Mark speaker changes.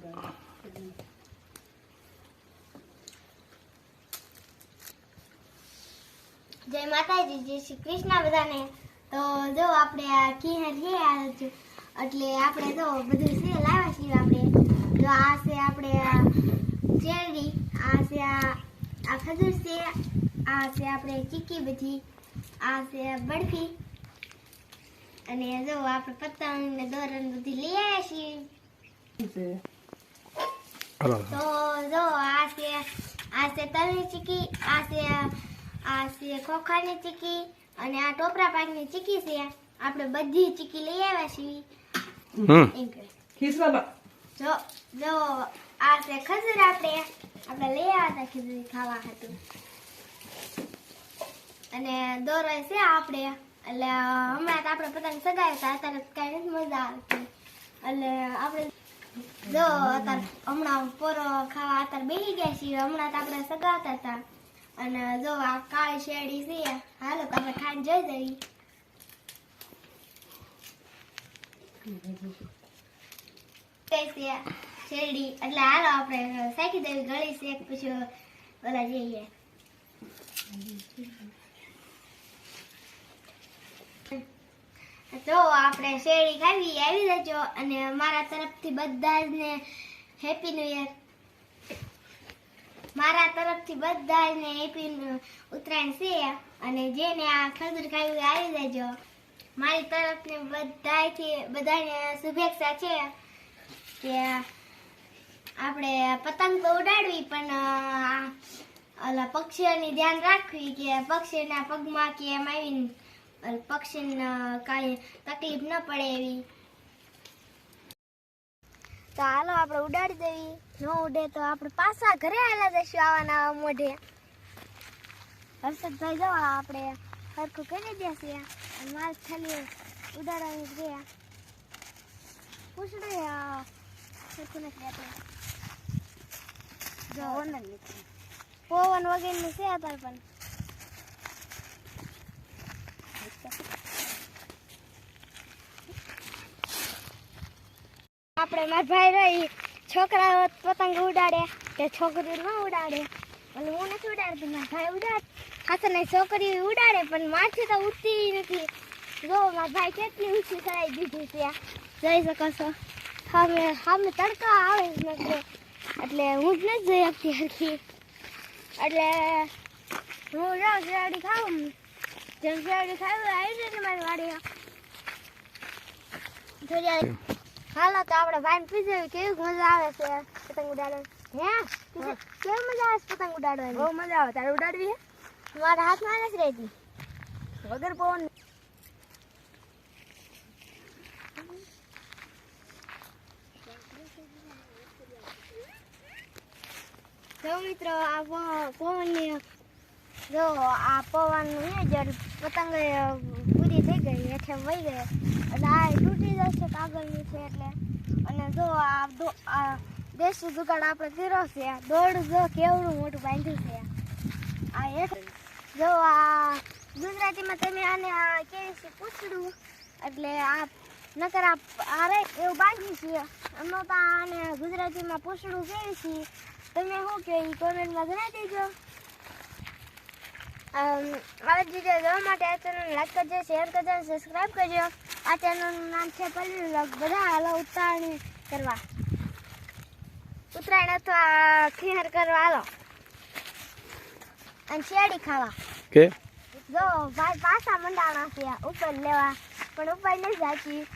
Speaker 1: જય માતાજી, જય શ્રી કૃષ્ણ બધાને. તો જો આપણે આ કિહર છે એટલે આપણે તો બધું છે લાવ્યા છીએ આપણે. તો આ છે આપણે ચેરડી આ છે આ ખજૂર છે, આ છે આપણે ચીકી બધી, આ છે બરફી. અને જો આપણે પતંગ ને દોરણ બધી લઈ આવ્યા છીએ. તો જો આ છે આ છે તલની ચીકી આ છે આ છે ખોખાની ચીકી અને આ ટોપરા પાકની ચીકી છે. આપણે બધી ચીકી લઈ આવ્યા છીએ.
Speaker 2: હમ.
Speaker 1: જો જો આ છે ખજૂર આપણે આપણે લઈ આવ્યા હતા ખજૂર ખાવા હતું અને દોરો છે આપણે. એટલે હમણાં તો આપણે પતંગ સગાવ્યા હતા અત્યારે કઈ નથી મજા આવતી. એટલે આપણે જો હમણાં પોરો ખાવા અત્યારે બેસી ગયા છીએ. હમણાં તો આપણે સગાવતા હતા. અને જો, આ કાળી શેરડી છે, હાલો તો આપણે ખાઈને જોઈ જઈએ શેરડી. એટલે હાલો આપણે શેખી દેવી ગળી છે પછી ઓલા જઈએ. તો આપણે શેરડી ખાવી, આવી જજો અને મારા તરફથી બધા જ ને હેપી ન્યુ યર મારા તરફથી બધા જ ને હેપી ઉત્તરાયણ છે અને જેને આ ખજૂર ખાવી આવી જજો મારી તરફથી બધાથી બધાને શુભેચ્છા છે કે આપણે પતંગ તો ઉડાડવી, પણ ઓલા પક્ષીઓની ધ્યાન રાખવી કે પક્ષીના પગમાં કે એમ આવીને ઓલા પક્ષીને કાંઈ તકલીફ ન પડે એવી. તો હાલો આપણે ઉડાડી દેવી. ન ઉડે તો આપણે પાછા ઘરે આવેલા જઈશું આવાના મોઢે. હર્ષદભાઈ જવા આપણે. સરખું કરી દેશે અને મારે ખાલી ઉડાડવાની ગયા. પૂછડે સરખું નથી રહેતું. પવન વગેરેનું છે અત્યારે પણ. આપણે મારા ભાઈ રહી છોકરાઓ પતંગ ઉડાડે. કે છોકરી ન ઉડાડે. અને હું નથી ઉડાડતી, મારા ભાઈ ઉડાડ. ખાસ નહીં, છોકરી ઉડાડે, પણ મારથી તો ઉડતી નથી. જો, મારા ભાઈ કેટલી ઊંચી કરાવી દીધી છે. જઈ શકો છો. સામે સામે તડકા આવે નથી. એટલે હું જ નથી જઈ શકતી હરખી. એટલે હું જાઉં શિયાળી ખાઉં. જેમ શિયાળી ખાવું આવી જાય ને મારી વાડી વાર હાલો તો આપણે ભાઈ પૂછ્યું કેવી મજા આવે છે? પતંગ ઉડાડવાની. હે? કેવી મજા આવે છે પતંગ ઉડાડવાની?
Speaker 3: બહુ મજા આવે. તારે ઉડાડવી હે
Speaker 1: મારા હાથમાં નથી રહેતી.
Speaker 3: વગર પવન.
Speaker 1: જો મિત્રો આ પવન જો આ પવન ને જ્યારે પતંગ થઈ ગઈ હેઠે વહી ગઈ. એટલે આ તૂટી જશે કાગળની છે એટલે. અને જો આ દેશી જુગાડ આપણે છે દોડ જો કેવડું મોટું બાંધ્યું છે. આ હેઠ જો આ ગુજરાતીમાં તમે આને આ કેવી છે પૂછડું, એટલે આ નકર આ આ એવું બાંધ્યું છે. અમે તો આને ગુજરાતીમાં પૂછડું કેવી છે તમે શું કહો એ કોમેન્ટમાં જણાવી દેજો. આવા જ વીડિયો જોવા માટે આ ચેનલ લાઈક કરજો શેર કરજો અને સબસ્ક્રાઈબ કરજો. આ ચેનલનું નામ છે પલ્લી વ્લોગ. બધા હાલો ઉત્તરાયણ કરવા. ઉત્તરાયણ અથવા ખીહર કરવા હાલો. અને શેરડી ખાવા.
Speaker 2: કે?
Speaker 1: જો ભાઈ પાછા મંડાણા છે ઉપર લેવા. પણ ઉપર નહીં જાતી.